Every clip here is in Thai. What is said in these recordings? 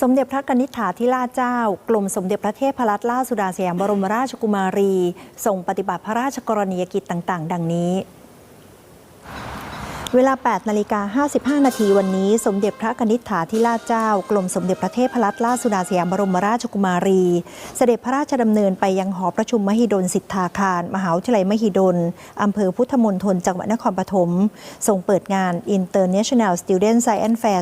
สมเด็จพระกนิษฐาธิราชเจ้ากรมสมเด็จพระเทพรัตนราชสุดาสยามบรมราชกุมารีทรงปฏิบัติพระราชกรณียกิจต่าง ๆ ดังนี้ เวลา 8 นาฬิกา 55 นาทีวันนี้ สมเด็จพระกนิษฐาธิราชเจ้า กรมสมเด็จพระเทพรัตนราชสุดาสยามบรมราชกุมารี เสด็จพระราชดำเนินไปยังหอประชุมมหิดลสิทธาคาร มหาวิทยาลัยมหิดล อำเภอพุทธมณฑลจังหวัดนครปฐมทรงเปิดงาน International Student Science Fair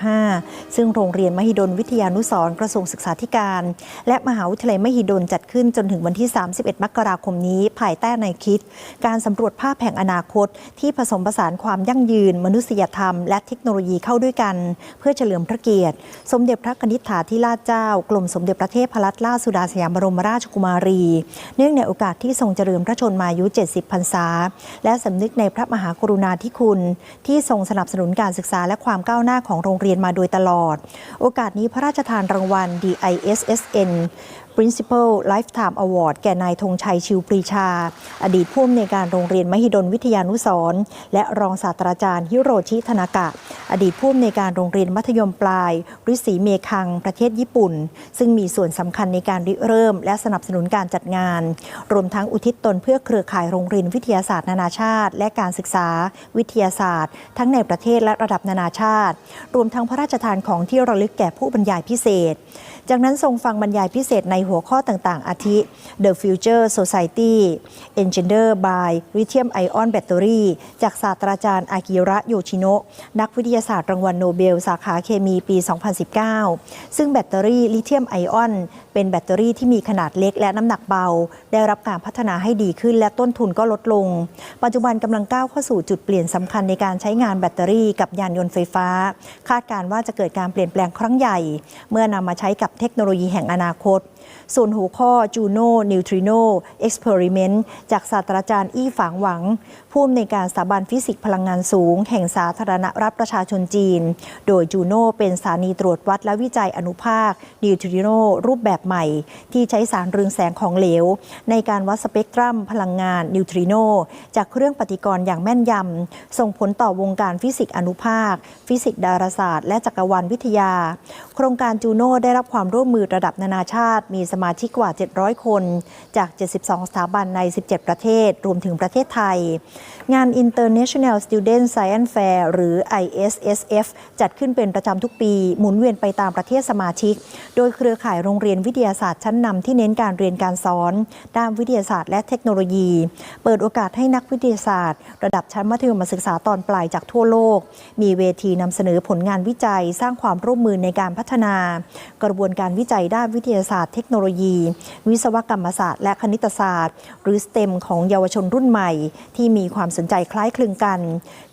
2025 ซึ่งโรงเรียนมหิดลวิทยานุสรกระทรวงศึกษาธิการ และมหาวิทยาลัยมหิดลจัดขึ้นจนถึงวันที่ 31 มกราคมนี้ ภายใต้ในคิด การสำรวจภาพแห่งอนาคตที่ผสมผสานความยั่งยืน มนุษยธรรม และเทคโนโลยีเข้าด้วยกัน เพื่อเฉลิมพระเกียรติ สมเด็จพระนิษฐาธิราชเจ้ากรมสมเด็จพระเทพรัตนราชสุดาสยามบรมราชกุมารี เนื่องในโอกาสที่ทรงเจริญพระชนมายุ 70 พรรษา และสำนึกในพระมหากรุณาธิคุณ ที่ทรงสนับสนุนการศึกษาและความก้าวหน้าของโรงเรียนมาโดยตลอด โอกาสนี้พระราชทานรางวัล DISSN Principal Lifetime Award แก่นายธงชัยชิวปรีชา อดีตผู้อำนวยการโรงเรียนมหิดลวิทยานุสรณ์และรองศาสตราจารย์ฮิโรชิธนากะ อดีตผู้อำนวยการโรงเรียนมัธยมปลายริษีเมคัง ประเทศญี่ปุ่น ซึ่งมีส่วนสำคัญในการริเริ่ม และสนับสนุนการจัดงาน รวมทั้งอุทิศตนเพื่อเครือข่ายโรงเรียนวิทยาศาสตร์นานาชาติ และการศึกษา วิทยาศาสตร์ ทั้งในประเทศและระดับนานาชาติ รวมทั้งพระราชทานของที่ระลึกแก่ผู้บรรยายพิเศษจากนั้นทรงฟังบรรยายพิเศษในหัวข้อต่างๆ อาทิ The Future Society Engineer by Lithium Ion Battery จากศาสตราจารย์อากิระโยชิโนะนักวิทยาศาสตร์รางวัลโนเบล สาขาเคมีปี 2019 ซึ่งแบตเตอรี่ลิเธียมไอออนเป็นแบตเตอรี่ที่มีขนาดเล็กและน้ำหนักเบา ได้รับการพัฒนาให้ดีขึ้นและต้นทุนก็ลดลง ปัจจุบันกำลังก้าวเข้าสู่จุดเปลี่ยนสำคัญในการใช้งานแบตเตอรี่กับยานยนต์ไฟฟ้า คาดการณ์ว่าจะเกิดการเปลี่ยนแปลงครั้งใหญ่ เมื่อนำมาใช้กับเทคโนโลยีแห่งอนาคต ส่วนหัวข้อ Juno Neutrino Experiment จากศาสตราจารย์อี้ฝางหวัง ผู้อำนวยการสถาบันฟิสิกส์พลังงานสูง แห่งสาธารณรัฐประชาชนจีน โดยจูโน่เป็นสถานีตรวจวัดและวิจัยอนุภาคนิวทริโนรูปแบบใหม่ ที่ใช้สารเรืองแสงของเหลว ในการวัดสเปกตรัมพลังงานนิวทริโนจากเครื่องปฏิกรณ์อย่างแม่นยำส่งผลต่อวงการฟิสิกส์อนุภาค ฟิสิกส์ดาราศาสตร์ และจักรวาลวิทยา โครงการจูโน่ได้รับความความร่วมมือระดับนานาชาติ มีสมาชิกกว่า 700 คน จาก 72 สถาบันใน 17 ประเทศ รวมถึงประเทศไทย งาน International Student Science Fair หรือ ISSF จัดขึ้นเป็นประจำทุกปี หมุนเวียนไปตามประเทศสมาชิก โดยเครือข่ายโรงเรียนวิทยาศาสตร์ชั้นนำที่เน้นการเรียนการสอน ด้านวิทยาศาสตร์และเทคโนโลยี เปิดโอกาสให้นักวิทยาศาสตร์ ระดับชั้นมัธยมศึกษาตอนปลายจากทั่วโลก มีเวทีนำเสนอผลงานวิจัย สร้างความร่วมมือในการพัฒนากระบวนการวิจัยด้านวิทยาศาสตร์เทคโนโลยี วิศวกรรมศาสตร์และคณิตศาสตร์ หรือ STEM ของเยาวชนรุ่นใหม่ ที่มีความสนใจคล้ายคลึงกัน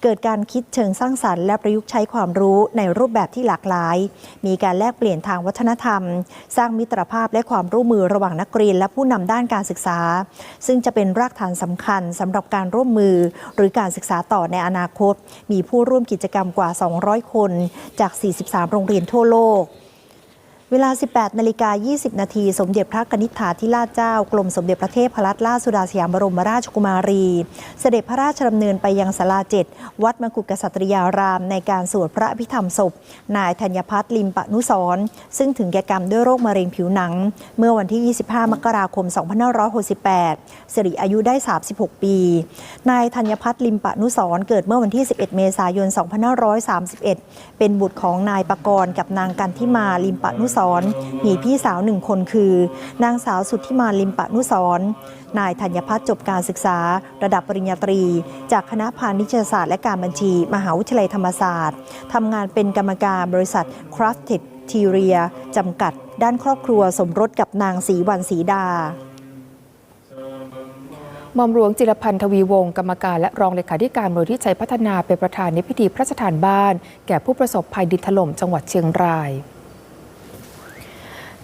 เกิดการคิดเชิงสร้างสรรค์และประยุกต์ใช้ความรู้ในรูปแบบที่หลากหลาย มีการแลกเปลี่ยนทางวัฒนธรรม สร้างมิตรภาพและความร่วมมือระหว่างนักเรียนและผู้นำด้านการศึกษา ซึ่งจะเป็นรากฐานสำคัญสำหรับการร่วมมือ หรือการศึกษาต่อในอนาคต มีผู้ร่วมกิจกรรมกว่า 200 คน จาก 43 โรงเรียนทั่วโลก เวลา 18 นาฬิกา 20 นาที สมเด็จพระกนิษฐาธิราชเจ้า กรมสมเด็จพระเทพรัตนราชสุดาสยามบรมราชกุมารี เสด็จพระราชดำเนินไปยังศาลาเจ็ดวัดมกุฎกษัตริยาราม ในการสวดพระอภิธรรมศพ นายธัญพัฒน์ลิมปะนุสร์ซึ่งถึงแก่กรรมด้วยโรคมะเร็งผิวหนัง เมื่อวันที่ 25 มกราคม 2568 สิริอายุได้ 36 ปี นายธัญพัฒน์ลิมปะนุสร์เกิดเมื่อวันที่ 11 เมษายน 2531 เป็นบุตรของนายปรกรณ์กับนางกันทิมาลิมปะนุสสรมีพี่สาวหนึ่งคนคือ นางสาวสุทธิมาลิมปะนุสรนายธัญพัฒน์จบการศึกษา ระดับปริญญาตรี จากคณะพาณิชยศาสตร์และการบัญชี มหาวิทยาลัยธรรมศาสตร์ทำงานเป็นกรรมการบริษัท Crafted t e r i a จำกัด ด้านครอบครัวสมรสกับนางศรีวันศรีดาหม่อมหลวงจิรพันธ์ทวีวงศ์กรรมการและรองเลขาธิการมูลที่ชัยพัฒนาเป็นประธานในพิธีพระราชทานบ้าน แก่ผู้ประสบภัยดินถล่มจังหวัดเชียงราย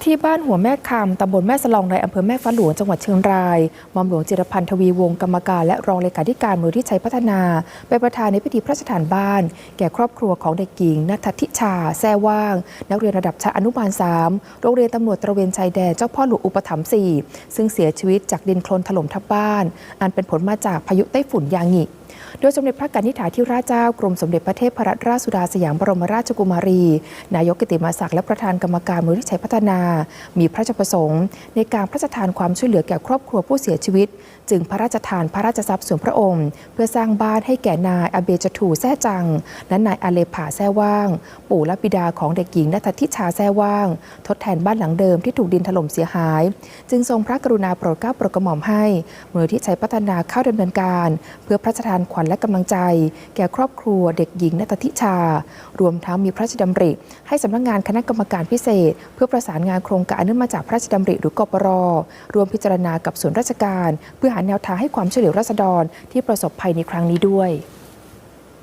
ที่บ้านหัวแม่คำตำบลแม่สลองในอำเภอแม่ฟ้าหลวงจังหวัดเชียงรายมอมหลวงจิรพันธ์ทวีวงศ์กรรมการและรองเลขาธิการมูลที่ชัยพัฒนาเป็นประธานในพิธีพระราชทานบ้าน แก่ครอบครัวของเด็กหญิงนัทธิชา แซ่ว่าง นักเรียนระดับชั้นอนุบาล 3 โรงเรียนตำรวจตระเวนชายแดนเจ้าพ่อหลวงอุปถัมภ์4ซึ่งเสียชีวิตจากดินโคลนถล่มทับบ้าน อันเป็นผลมาจากพายุไต้ฝุ่นยางิโดยสมเด็จพระกนิษฐาธิราชเจ้ากรมสมเด็จพระเทพรัตนราชสุดาสยามบรมราชกุมารี นายกกิติมาศักดิ์และประธานกรรมการมูลนิธิพัฒนา มีพระราชประสงค์ ในการพระราชทานความช่วยเหลือแก่ครอบครัวผู้เสียชีวิต จึงพระราชทานพระราชทรัพย์ส่วนพระองค์ เพื่อสร้างบ้านให้แก่นายอเบจถูแซ่จัง และนายอาเลผาแซ่ว่าง ปู่และบิดาของเด็กหญิงนัทธิชาแซ่ว่าง ทดแทนบ้านหลังเดิมที่ถูกดินถล่มเสียหาย จึงทรงพระกรุณาโปรดเกล้าโปรดกระหม่อมให้มูลนิธิชัยพัฒนาเข้าดำเนินการ เพื่อพระราชทานขวัญและกำลังใจ แก่ครอบครัวเด็กหญิงนัตติชา รวมทั้งมีพระราชดำริ ให้สำนักงานคณะกรรมการพิเศษ เพื่อประสานงานโครงการเนื่องมาจากพระราชดำริหรือกปรรวมพิจารณากับส่วนราชการ เพื่อหาแนวทางให้ความช่วยเหลือราษฎรที่ประสบภัยในครั้งนี้ด้วย